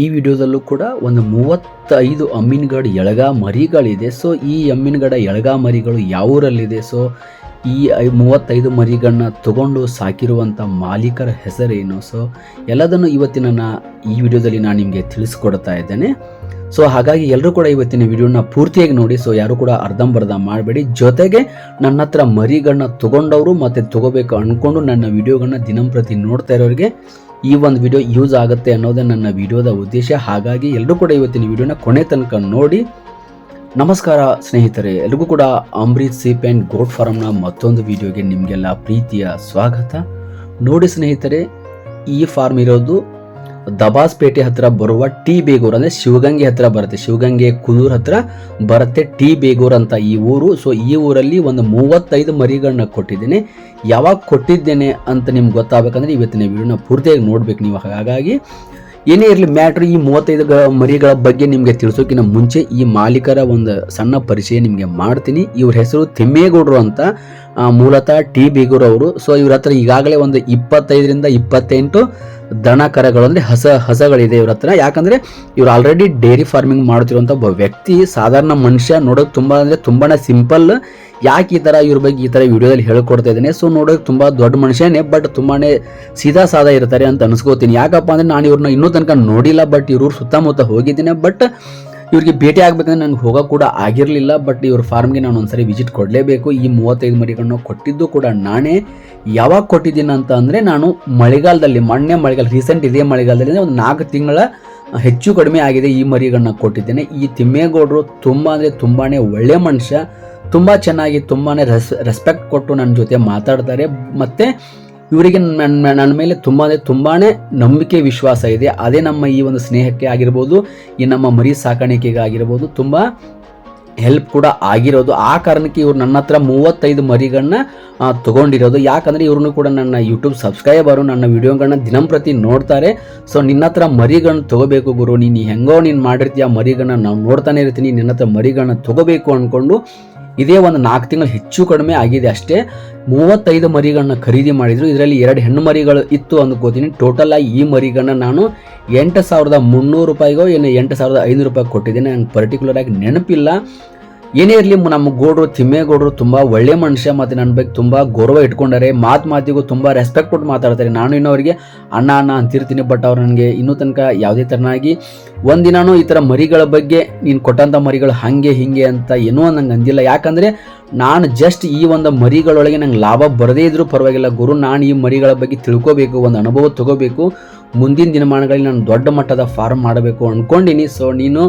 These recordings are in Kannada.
ಈ ವಿಡಿಯೋದಲ್ಲೂ ಕೂಡ ಒಂದು ಮೂವತ್ತೈದು ಅಮ್ಮಿನಗಡ ಎಳಗ ಮರಿಗಳಿದೆ. ಸೊ ಈ ಅಮ್ಮಿನಗಡ ಎಳಗ ಮರಿಗಳು ಯಾವ ಊರಲ್ಲಿದೆ ಸೊ ಈ ಮೂವತ್ತೈದು ಮರಿಗಳನ್ನ ತಗೊಂಡು ಸಾಕಿರುವಂಥ ಮಾಲೀಕರ ಹೆಸರೇನು? ಸೊ ಎಲ್ಲದನ್ನು ಇವತ್ತಿನ ಈ ವಿಡಿಯೋದಲ್ಲಿ ನಾನು ನಿಮಗೆ ತಿಳಿಸ್ಕೊಡ್ತಾ ಇದ್ದೇನೆ. ಸೊ ಹಾಗಾಗಿ ಎಲ್ಲರೂ ಕೂಡ ಇವತ್ತಿನ ವಿಡಿಯೋನ ಪೂರ್ತಿಯಾಗಿ ನೋಡಿ. ಸೊ ಯಾರು ಕೂಡ ಅರ್ಧಂಬರ್ಧ ಮಾಡಬೇಡಿ. ಜೊತೆಗೆ ನನ್ನ ಹತ್ರ ಮರಿಗಳನ್ನ ತಗೊಂಡವರು ಮತ್ತು ತಗೋಬೇಕು ಅಂದ್ಕೊಂಡು ನನ್ನ ವಿಡಿಯೋಗಳನ್ನ ದಿನಂಪ್ರತಿ ನೋಡ್ತಾ ಇರೋರಿಗೆ ಈ ಒಂದು ವಿಡಿಯೋ ಯೂಸ್ ಆಗುತ್ತೆ ಅನ್ನೋದೇ ನನ್ನ ವಿಡಿಯೋದ ಉದ್ದೇಶ. ಹಾಗಾಗಿ ಎಲ್ಲರೂ ಕೂಡ ಇವತ್ತಿನ ವಿಡಿಯೋನ ಕೊನೆ ತನಕ ನೋಡಿ. ನಮಸ್ಕಾರ ಸ್ನೇಹಿತರೆ ಎಲ್ಲರಿಗೂ ಕೂಡ ಅಮೃತ್ ಸೀಪ್ ಆ್ಯಂಡ್ ಗೋಟ್ ಫಾರಮ್ನ ಮತ್ತೊಂದು ವಿಡಿಯೋಗೆ ನಿಮಗೆಲ್ಲ ಪ್ರೀತಿಯ ಸ್ವಾಗತ. ನೋಡಿ ಸ್ನೇಹಿತರೆ, ಈ ಫಾರ್ಮ್ ಇರೋದು ದಬಾಸ್ಪೇಟೆ ಹತ್ರ ಬರುವ ಟಿ ಬೇಗೂರು ಅಂದರೆ ಶಿವಗಂಗೆ ಹತ್ರ ಬರುತ್ತೆ. ಶಿವಗಂಗೆ ಕುದೂರ್ ಹತ್ರ ಬರುತ್ತೆ ಟಿ ಬೇಗೂರು ಅಂತ ಈ ಊರು. ಸೊ ಈ ಊರಲ್ಲಿ ಒಂದು ಮೂವತ್ತೈದು ಮರಿಗಳನ್ನ ಕೊಟ್ಟಿದ್ದೇನೆ. ಯಾವಾಗ ಕೊಟ್ಟಿದ್ದೇನೆ ಅಂತ ನಿಮ್ಗೆ ಗೊತ್ತಾಗಬೇಕಂದ್ರೆ ಇವತ್ತಿನ ವಿಡಿಯೋನ ಪೂರ್ತಿಯಾಗಿ ನೋಡ್ಬೇಕು ನೀವು. ಹಾಗಾಗಿ ಏನೇ ಇರಲಿ ಮ್ಯಾಟ್ರ್ ಈ ಮೂವತ್ತೈದು ಮರಿಗಳ ಬಗ್ಗೆ ನಿಮಗೆ ತಿಳಿಸೋಕಿನ ಮುಂಚೆ ಈ ಮಾಲೀಕರ ಒಂದು ಸಣ್ಣ ಪರಿಚಯ ನಿಮಗೆ ಮಾಡ್ತೀನಿ. ಇವ್ರ ಹೆಸರು ತಿಮ್ಮೇಗೌಡರು ಅಂತ ಮೂಲತಃ ಟಿ ಬೇಗೂರು ಅವರು. ಸೊ ಇವ್ರ ಹತ್ರ ಈಗಾಗಲೇ ಒಂದು ಇಪ್ಪತ್ತೈದರಿಂದ ಇಪ್ಪತ್ತೆಂಟು ದನ ಕರಗಳು ಅಂದರೆ ಹಸ, ಹಸಗಳಿದೆ ಇವ್ರ ಹತ್ರ. ಯಾಕಂದರೆ ಇವ್ರು ಆಲ್ರೆಡಿ ಡೈರಿ ಫಾರ್ಮಿಂಗ್ ಮಾಡ್ತಿರುವಂಥ ಒಬ್ಬ ವ್ಯಕ್ತಿ, ಸಾಧಾರಣ ಮನುಷ್ಯ ನೋಡೋಕೆ ತುಂಬ ಅಂದರೆ ತುಂಬಾ ಸಿಂಪಲ್ ಯಾಕೆ ಈ ಥರ ಇವ್ರ ಬಗ್ಗೆ ಈ ಥರ ವಿಡಿಯೋದಲ್ಲಿ ಹೇಳ್ಕೊಡ್ತಾ ಇದ್ದೇನೆ. ಸೊ ನೋಡೋಕೆ ತುಂಬ ದೊಡ್ಡ ಮನುಷ್ಯನೇ ಬಟ್ ತುಂಬಾ ಸೀದಾ ಸಾದಾ ಇರ್ತಾರೆ ಅಂತ ಅನ್ಸ್ಕೋತೀನಿ. ಯಾಕಪ್ಪ ಅಂದರೆ ನಾನು ಇವ್ರನ್ನ ಇನ್ನೂ ತನಕ ನೋಡಿಲ್ಲ ಬಟ್ ಇವ್ರ ಸುತ್ತಮುತ್ತ ಹೋಗಿದ್ದೀನಿ. ಬಟ್ ಇವ್ರಿಗೆ ಭೇಟಿ ಆಗಬೇಕಂದ್ರೆ ನನಗೆ ಹೋಗೋ ಕೂಡ ಆಗಿರಲಿಲ್ಲ ಬಟ್ ಇವ್ರ ಫಾರ್ಮ್ಗೆ ನಾನು ಒಂದ್ಸರಿ ವಿಸಿಟ್ ಕೊಡಲೇಬೇಕು. ಈ ಮೂವತ್ತೈದು ಮರಿಗಳನ್ನ ಕೊಟ್ಟಿದ್ದು ಕೂಡ ನಾನೇ. ಯಾವಾಗ ಕೊಟ್ಟಿದ್ದೀನಿ ಅಂತ ಅಂದರೆ ನಾನು ಮಳೆಗಾಲದಲ್ಲಿ, ಮೊನ್ನೆ ಮಳೆಗಾಲ ರೀಸೆಂಟ್ ಇದೇ ಮಳೆಗಾಲದಲ್ಲಿ ಒಂದು ನಾಲ್ಕು ತಿಂಗಳ ಹೆಚ್ಚು ಕಡಿಮೆ ಆಗಿದೆ ಈ ಮರಿಗಳನ್ನ ಕೊಟ್ಟಿದ್ದೇನೆ. ಈ ತಿಮ್ಮೇಗೌಡರು ತುಂಬ ಅಂದರೆ ತುಂಬಾ ಒಳ್ಳೆಯ ಮನುಷ್ಯ. ತುಂಬ ಚೆನ್ನಾಗಿ ತುಂಬಾ ರೆಸ್ ರೆಸ್ಪೆಕ್ಟ್ ಕೊಟ್ಟು ನನ್ನ ಜೊತೆ ಮಾತಾಡ್ತಾರೆ. ಮತ್ತು ಇವರಿಗೆ ನನ್ನ ಮೇಲೆ ತುಂಬ ಅಂದರೆ ತುಂಬಾ ನಂಬಿಕೆ ವಿಶ್ವಾಸ ಇದೆ. ಅದೇ ನಮ್ಮ ಈ ಒಂದು ಸ್ನೇಹಕ್ಕೆ ಆಗಿರ್ಬೋದು, ಈ ನಮ್ಮ ಮರಿ ಸಾಕಾಣಿಕೆಗೆ ಆಗಿರ್ಬೋದು ತುಂಬ ಹೆಲ್ಪ್ ಕೂಡ ಆಗಿರೋದು. ಆ ಕಾರಣಕ್ಕೆ ಇವ್ರು ನನ್ನ ಹತ್ರ ಮೂವತ್ತೈದು ಮರಿಗಳನ್ನ ತಗೊಂಡಿರೋದು. ಯಾಕಂದರೆ ಇವ್ರನ್ನೂ ಕೂಡ ನನ್ನ ಯೂಟ್ಯೂಬ್ ಸಬ್ಸ್ಕ್ರೈಬರು ನನ್ನ ವಿಡಿಯೋಗಳನ್ನ ದಿನಂಪ್ರತಿ ನೋಡ್ತಾರೆ. ಸೊ ನಿನ್ನ ಹತ್ರ ಮರಿಗಳನ್ನ ತಗೋಬೇಕು ಗುರು. ನೀನು ಹೆಂಗೋ ನೀನು ಮಾಡಿರ್ತೀಯ ಮರಿಗಳನ್ನ ನಾವು ನೋಡ್ತಾನೆ ಇರ್ತೀನಿ. ನಿನ್ನ ಹತ್ರ ಮರಿಗಳನ್ನ ತಗೋಬೇಕು ಅಂದ್ಕೊಂಡು ಇದೇ ಒಂದು ನಾಲ್ಕು ತಿಂಗಳು ಹೆಚ್ಚು ಕಡಿಮೆ ಆಗಿದೆ ಅಷ್ಟೇ. ಮೂವತ್ತೈದು ಮರಿಗಳನ್ನ ಖರೀದಿ ಮಾಡಿದ್ರು. ಇದರಲ್ಲಿ ಎರಡು ಹೆಣ್ಣು ಮರಿಗಳು ಇತ್ತು ಅಂದ್ಕೋತೀನಿ. ಟೋಟಲ್ ಆಗಿ ಈ ಮರಿಗಳನ್ನ ನಾನು ಎಂಟು ಸಾವಿರದ ಮುನ್ನೂರು ರೂಪಾಯಿಗೋ ಏನು ಎಂಟು ಸಾವಿರದ ಐನೂರು ರೂಪಾಯಿ ಕೊಟ್ಟಿದ್ದೀನಿ. ನನಗೆ ಪರ್ಟಿಕ್ಯುಲರ್ ಆಗಿ ನೆನಪಿಲ್ಲ. ಏನೇ ಇರಲಿ ನಮ್ಮ ಗೋಡ್ರು ತಿಮ್ಮೇಗೌಡರು ತುಂಬ ಒಳ್ಳೆ ಮನುಷ್ಯ ಮತ್ತು ನನ್ನ ಬಗ್ಗೆ ತುಂಬ ಗೌರವ ಇಟ್ಕೊಂಡಾರೆ. ಮಾತು ಮಾತಿಗೂ ತುಂಬ ರೆಸ್ಪೆಕ್ಟ್ ಕೊಟ್ಟು ಮಾತಾಡ್ತಾರೆ. ನಾನು ಇನ್ನವರಿಗೆ ಅಣ್ಣ ಅಣ್ಣ ಅಂತಿರ್ತೀನಿ ಬಟ್ ಅವ್ರು ನನಗೆ ಇನ್ನೂ ತನಕ ಯಾವುದೇ ಥರನಾಗಿ ಒಂದಿನೂ ಈ ಥರ ಮರಿಗಳ ಬಗ್ಗೆ ನೀನು ಕೊಟ್ಟಂಥ ಮರಿಗಳು ಹಾಗೆ, ಹೀಗೆ ಅಂತ ಏನೂ ನಂಗೆ ಅಂದಿಲ್ಲ. ಯಾಕಂದರೆ ನಾನು ಜಸ್ಟ್ ಈ ಒಂದು ಮರಿಗಳೊಳಗೆ ನಂಗೆ ಲಾಭ ಬರದೇ ಇದ್ರೂ ಪರವಾಗಿಲ್ಲ. ಗುರು, ನಾನು ಈ ಮರಿಗಳ ಬಗ್ಗೆ ತಿಳ್ಕೋಬೇಕು, ಒಂದು ಅನುಭವ ತಗೋಬೇಕು. ಮುಂದಿನ ದಿನಮಾನಗಳಲ್ಲಿ ನಾನು ದೊಡ್ಡ ಮಟ್ಟದ ಫಾರ್ಮ್ ಮಾಡಬೇಕು ಅಂದ್ಕೊಂಡಿನಿ ಸೊ ನೀನು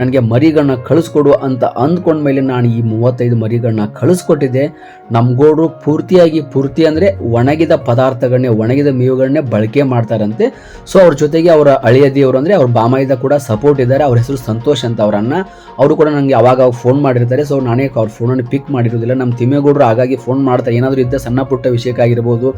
ನನಗೆ ಮರಿಗಳನ್ನ ಕಳಿಸ್ಕೊಡು ಅಂತ ಅಂದ್ಕೊಂಡ್ಮೇಲೆ ನಾನು ಈ ಮೂವತ್ತೈದು ಮರಿಗಳನ್ನ ಕಳಿಸ್ಕೊಟ್ಟಿದ್ದೆ. ನಮ್ಮ ಗೋಡ್ರು ಪೂರ್ತಿಯಾಗಿ, ಪೂರ್ತಿ ಅಂದರೆ ಒಣಗಿದ ಪದಾರ್ಥಗಳನ್ನೇ ಒಣಗಿದ ಮೇವುಗಳನ್ನೇ ಬಳಕೆ ಮಾಡ್ತಾರಂತೆ. ಸೊ ಅವ್ರ ಜೊತೆಗೆ ಅವರ ಹಳೆಯ ದೇವರು ಅಂದರೆ ಅವ್ರ ಬಾಮಾಯಿದ ಕೂಡ ಸಪೋರ್ಟ್ ಇದ್ದಾರೆ. ಅವ್ರ ಹೆಸರು ಸಂತೋಷ್ ಅಂತ ಅವ್ರ ಅಣ್ಣ. ಅವರು ಕೂಡ ನನಗೆ ಅವಾಗ ಫೋನ್ ಮಾಡಿರ್ತಾರೆ. ಸೊ ನಾನೇ ಅವ್ರ ಫೋನನ್ನು ಪಿಕ್ ಮಾಡಿರೋದಿಲ್ಲ. ನಮ್ಮ ತಿಮ್ಮೇಗೌಡರು ಹಾಗಾಗಿ ಫೋನ್ ಮಾಡ್ತಾರೆ. ಏನಾದರೂ ಇದ್ದ ಸಣ್ಣ ಪುಟ್ಟ ವಿಷಯಕ್ಕಾಗಿರ್ಬೋದು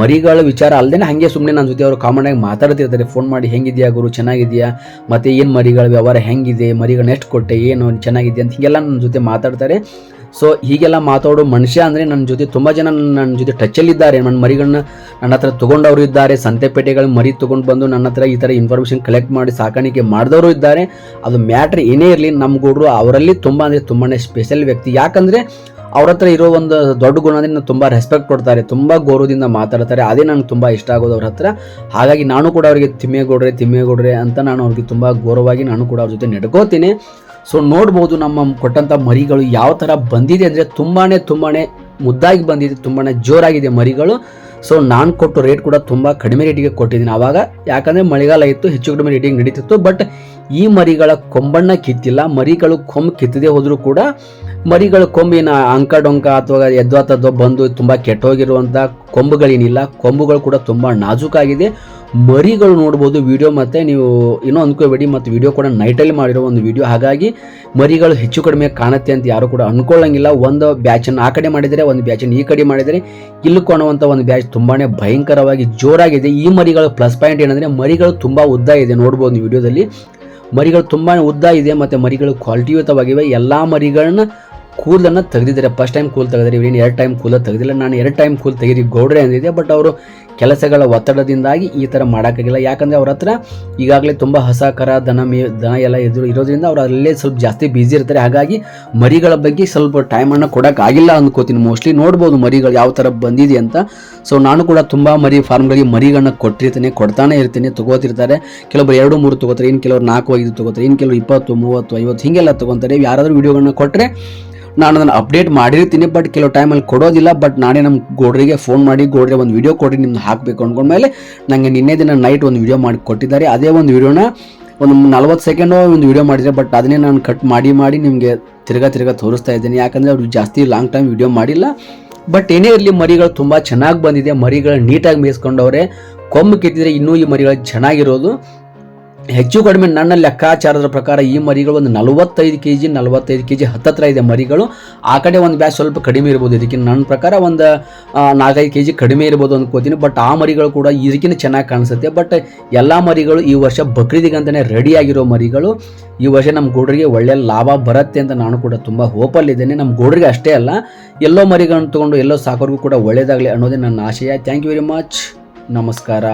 ಮರಿಗಳ ವಿಚಾರ ಅಲ್ಲದೆ ಹಾಗೆ ಸುಮ್ಮನೆ ನನ್ನ ಜೊತೆ ಅವರು ಕಾಮನ್ ಆಗಿ ಮಾತಾಡ್ತಿರ್ತಾರೆ ಫೋನ್ ಮಾಡಿ ಹೆಂಗಿದ್ಯಾ ಗುರು? ಚೆನ್ನಾಗಿದೆಯಾ? ಮತ್ತೆ ಏನು ಮರಿಗಳ ವ್ಯವಹಾರ ಹೆಂಗಿದೆ? ಮರಿಗಳನ್ನ ಎಷ್ಟು ಕೊಟ್ಟೆ? ಏನು ಚೆನ್ನಾಗಿದೆ ಅಂತ ಹೀಗೆಲ್ಲ ನನ್ನ ಜೊತೆ ಮಾತಾಡ್ತಾರೆ. ಸೊ ಹೀಗೆಲ್ಲ ಮಾತಾಡೋ ಮನುಷ್ಯ ಅಂದರೆ ನನ್ನ ಜೊತೆ ತುಂಬ ಜನ ನನ್ನ ಜೊತೆ ಟಚ್ಚಲ್ಲಿದ್ದಾರೆ ನನ್ನ ಮರಿಗಳನ್ನ ನನ್ನ ಹತ್ರ ತೊಗೊಂಡವರು ಇದ್ದಾರೆ. ಸಂತೆಪೇಟೆಗಳ ಮರಿ ತೊಗೊಂಡು ಬಂದು ನನ್ನ ಹತ್ರ ಈ ಥರ ಇನ್ಫಾರ್ಮೇಷನ್ ಕಲೆಕ್ಟ್ ಮಾಡಿ ಸಾಕಾಣಿಕೆ ಮಾಡಿದವರು ಇದ್ದಾರೆ. ಅದು ಮ್ಯಾಟ್ರ್ ಏನೇ ಇರಲಿ ನಮ್ಮ ಗುಡ್ರು ಅವರಲ್ಲಿ ತುಂಬ ಅಂದರೆ ತುಂಬಾ ಸ್ಪೆಷಲ್ ವ್ಯಕ್ತಿ. ಯಾಕಂದರೆ ಅವ್ರ ಹತ್ರ ಇರೋ ಒಂದು ದೊಡ್ಡ ಗುಣ ಅಂದರೆ ನಾನು ತುಂಬ ರೆಸ್ಪೆಕ್ಟ್ ಕೊಡ್ತಾರೆ, ತುಂಬ ಗೌರವದಿಂದ ಮಾತಾಡ್ತಾರೆ. ಅದೇ ನನಗೆ ತುಂಬ ಇಷ್ಟ ಆಗೋದು ಅವ್ರ ಹತ್ರ. ಹಾಗಾಗಿ ನಾನು ಕೂಡ ಅವರಿಗೆ ತಿಮ್ಮೇಗೌಡ್ರೆ ತಿಮ್ಮೇಗೌಡ್ರೆ ಅಂತ ನಾನು ಅವ್ರಿಗೆ ತುಂಬ ಗೌರವವಾಗಿ ನಾನು ಕೂಡ ಅವ್ರ ಜೊತೆ ನಡ್ಕೋತೀನಿ. ಸೊ ನೋಡ್ಬೋದು ನಮ್ಮ ಕೊಟ್ಟಂಥ ಮರಿಗಳು ಯಾವ ಥರ ಬಂದಿದೆ ಅಂದರೆ ತುಂಬಾ ತುಂಬಾ ಮುದ್ದಾಗಿ ಬಂದಿದೆ ತುಂಬಾ ಜೋರಾಗಿದೆ ಮರಿಗಳು. ಸೊ ನಾನು ಕೊಟ್ಟು ರೇಟ್ ಕೂಡ ತುಂಬ ಕಡಿಮೆ ರೇಟಿಗೆ ಕೊಟ್ಟಿದ್ದೀನಿ. ಆವಾಗ ಯಾಕಂದರೆ ಮಳೆಗಾಲ ಇತ್ತು, ಹೆಚ್ಚು ಕಡಿಮೆ ರೇಟಿಗೆ ನಡೀತಿತ್ತು. ಬಟ್ ಈ ಮರಿಗಳ ಕೊಂಬಣ್ಣ ಕಿತ್ತಿಲ್ಲ, ಮರಿಗಳು ಕೊಂಬು ಕಿತ್ತದೇ ಹೋದರೂ ಕೂಡ ಮರಿಗಳ ಕೊಂಬಿನ ಅಂಕ ಡೊಂಕ ಅಥವಾ ಎದ್ವಾತದ್ದೋ ಬಂದು ತುಂಬ ಕೆಟ್ಟೋಗಿರುವಂಥ ಕೊಂಬುಗಳೇನಿಲ್ಲ, ಕೊಂಬುಗಳು ಕೂಡ ತುಂಬ ನಾಜೂಕಾಗಿದೆ ಮರಿಗಳು ನೋಡ್ಬೋದು ವಿಡಿಯೋ ಮತ್ತು ನೀವು ಏನೋ ಅಂದ್ಕೋಬೇಡಿ ಮತ್ತು ವಿಡಿಯೋ ಕೂಡ ನೈಟಲ್ಲಿ ಮಾಡಿರೋ ಒಂದು ವಿಡಿಯೋ. ಹಾಗಾಗಿ ಮರಿಗಳು ಹೆಚ್ಚು ಕಡಿಮೆ ಕಾಣುತ್ತೆ ಅಂತ ಯಾರು ಕೂಡ ಅಂದ್ಕೊಳ್ಳಂಗಿಲ್ಲ ಒಂದು ಬ್ಯಾಚನ್ನು ಆ ಕಡೆ ಮಾಡಿದರೆ, ಒಂದು ಬ್ಯಾಚನ್ನು ಈ ಕಡೆ ಮಾಡಿದರೆ ಇಲ್ಲಿ ಕಾಣುವಂಥ ಒಂದು ಬ್ಯಾಚ್ ತುಂಬಾ ಭಯಂಕರವಾಗಿ ಜೋರಾಗಿದೆ. ಈ ಮರಿಗಳ ಪ್ಲಸ್ ಪಾಯಿಂಟ್ ಏನಂದರೆ ಮರಿಗಳು ತುಂಬ ಉದ್ದ ಇದೆ ನೋಡ್ಬೋದು ವಿಡಿಯೋದಲ್ಲಿ. ಮರಿಗಳು ತುಂಬಾ ಉದ್ದ ಇದೆ ಮತ್ತು ಮರಿಗಳು ಕ್ವಾಲಿಟಿಯುತವಾಗಿವೆ ಎಲ್ಲ ಮರಿಗಳನ್ನ ಕೂದಲನ್ನು ತೆಗೆದಿದ್ದಾರೆ. ಫಸ್ಟ್ ಟೈಮ್ ಕೂಲ್ ತೆಗೆದ್ರೆ ಇವ್ರೇನು ಎರಡು ಟೈಮ್ ಕೂಲ ತೆಗೆದಿಲ್ಲ. ನಾನು ಎರಡು ಟೈಮ್ ಕೂಲ್ ತೆಗೆದಿ ಗೌಡ್ರೆ ಅಂದಿದೆ ಬಟ್ ಅವರು ಕೆಲಸಗಳ ಒತ್ತಡದಿಂದಾಗಿ ಈ ಥರ ಮಾಡೋಕ್ಕಾಗಿಲ್ಲ. ಯಾಕಂದರೆ ಅವ್ರ ಹತ್ರ ಈಗಾಗಲೇ ತುಂಬ ಹಸ ಕರ ದನ ಮೇ, ದನ ಎಲ್ಲ ಇದ್ರು ಇರೋದ್ರಿಂದ ಅವ್ರು ಅಲ್ಲೇ ಸ್ವಲ್ಪ ಜಾಸ್ತಿ ಬ್ಯುಸಿ ಇರ್ತಾರೆ. ಹಾಗಾಗಿ ಮರಿಗಳ ಬಗ್ಗೆ ಸ್ವಲ್ಪ ಟೈಮನ್ನು ಕೊಡೋಕ್ಕಾಗಿಲ್ಲ ಅಂದ್ಕೋತೀನಿ ಮೋಸ್ಟ್ಲಿ ನೋಡ್ಬೋದು ಮರಿಗಳು ಯಾವ ಥರ ಬಂದಿದೆ ಅಂತ. ಸೊ ನಾನು ಕೂಡ ತುಂಬ ಮರಿ ಫಾರ್ಮ್ಗಳಿಗೆ ಮರಿಗಳನ್ನ ಕೊಟ್ಟಿರ್ತೀನಿ. ಕೊಡ್ತಾನೆ ಇರ್ತೀನಿ. ತೊಗೋತಿರ್ತಾರೆ. ಕೆಲವೊಬ್ಬರು ಎರಡು, ಮೂರು ತೊಗೋತಾರೆ. ಇನ್ನು ಕೆಲವರು ನಾಲ್ಕು, ಐದು ತೊಗೋತಾರೆ. ಇನ್ನು ಕೆಲವರು ಇಪ್ಪತ್ತು, ಮೂವತ್ತು, ಐವತ್ತು ಹೀಗೆಲ್ಲ ತೊಗೊತಾರೆ. ಯಾರಾದರೂ ವೀಡಿಯೋಗಳನ್ನ ಕೊಟ್ಟರೆ ನಾನು ಅದನ್ನು ಅಪ್ಡೇಟ್ ಮಾಡಿರ್ತೀನಿ ಬಟ್ ಕೆಲವು ಟೈಮಲ್ಲಿ ಕೊಡೋದಿಲ್ಲ ಬಟ್ ನಾನೇ ನಮ್ಮ ಗೋಡ್ರಿಗೆ ಫೋನ್ ಮಾಡಿ, ಗೋಡ್ರೆ ಒಂದು ವಿಡಿಯೋ ಕೊಡಿ ನಿಮ್ದು ಹಾಕಬೇಕು ಅಂದ್ಕೊಂಡ್ಮೇಲೆ ನನಗೆ ನಿನ್ನೆ ದಿನ ನೈಟ್ ಒಂದು ವಿಡಿಯೋ ಮಾಡಿ ಕೊಟ್ಟಿದ್ದಾರೆ. ಅದೇ ಒಂದು ವಿಡಿಯೋನ ಒಂದು ನಲ್ವತ್ತು ಸೆಕೆಂಡು ಒಂದು ವಿಡಿಯೋ ಮಾಡಿದರೆ ಬಟ್ ಅದನ್ನೇ ನಾನು ಕಟ್ ಮಾಡಿ ಮಾಡಿ ನಿಮಗೆ ತಿರ್ಗಾ ತಿರ್ಗಾ ತೋರಿಸ್ತಾ ಇದ್ದೀನಿ. ಯಾಕಂದರೆ ಅವರು ಜಾಸ್ತಿ ಲಾಂಗ್ ಟೈಮ್ ವಿಡಿಯೋ ಮಾಡಿಲ್ಲ. ಬಟ್ ಏನೇ ಇರಲಿ, ಮರಿಗಳು ತುಂಬ ಚೆನ್ನಾಗಿ ಬಂದಿದೆ. ಮರಿಗಳು ನೀಟಾಗಿ ಮೇಯಿಸ್ಕೊಂಡವ್ರೆ, ಕೊಂಬು ಕಿತ್ತಿದ್ರೆ ಇನ್ನೂ ಈ ಮರಿಗಳು ಚೆನ್ನಾಗಿರೋದು. ಹೆಚ್ಚು ಕಡಿಮೆ ನನ್ನ ಲೆಕ್ಕಾಚಾರದ ಪ್ರಕಾರ ಈ ಮರಿಗಳು ಒಂದು ನಲವತ್ತೈದು ಕೆ ಜಿ ನಲವತ್ತೈದು ಕೆ ಜಿ ಹತ್ತತ್ರ ಇದೆ ಮರಿಗಳು. ಆ ಕಡೆ ಒಂದು ಬ್ಯಾಚ್ ಸ್ವಲ್ಪ ಕಡಿಮೆ ಇರ್ಬೋದು. ಇದಕ್ಕೆ ನನ್ನ ಪ್ರಕಾರ ಒಂದು ನಾಲ್ಕೈದು ಕೆ ಜಿ ಕಡಿಮೆ ಇರ್ಬೋದು ಅಂದ್ಕೋತೀನಿ ಬಟ್ ಆ ಮರಿಗಳು ಕೂಡ ಇದಕ್ಕಿಂತ ಚೆನ್ನಾಗಿ ಕಾಣಿಸುತ್ತೆ. ಬಟ್ ಎಲ್ಲ ಮರಿಗಳು ಈ ವರ್ಷ ಬಕ್ರೀದಿಗಂತಲೇ ರೆಡಿ ಆಗಿರೋ ಮರಿಗಳು. ಈ ವರ್ಷ ನಮ್ಮ ಗೋಡ್ರಿಗೆ ಒಳ್ಳೆ ಲಾಭ ಬರುತ್ತೆ ಅಂತ ನಾನು ಕೂಡ ತುಂಬ ಹೋಪಲ್ಲಿದ್ದೇನೆ ನಮ್ಮ ಗೋಡ್ರಿಗೆ ಅಷ್ಟೇ ಅಲ್ಲ, ಎಲ್ಲೋ ಮರಿಗಳನ್ನು ತೊಗೊಂಡು ಎಲ್ಲೋ ಸಾಕೋರ್ಗೂ ಕೂಡ ಒಳ್ಳೆಯದಾಗಲಿ ಅನ್ನೋದೇ ನನ್ನ ಆಶಯ. ಥ್ಯಾಂಕ್ ಯು ವೆರಿ ಮಚ್ ನಮಸ್ಕಾರ.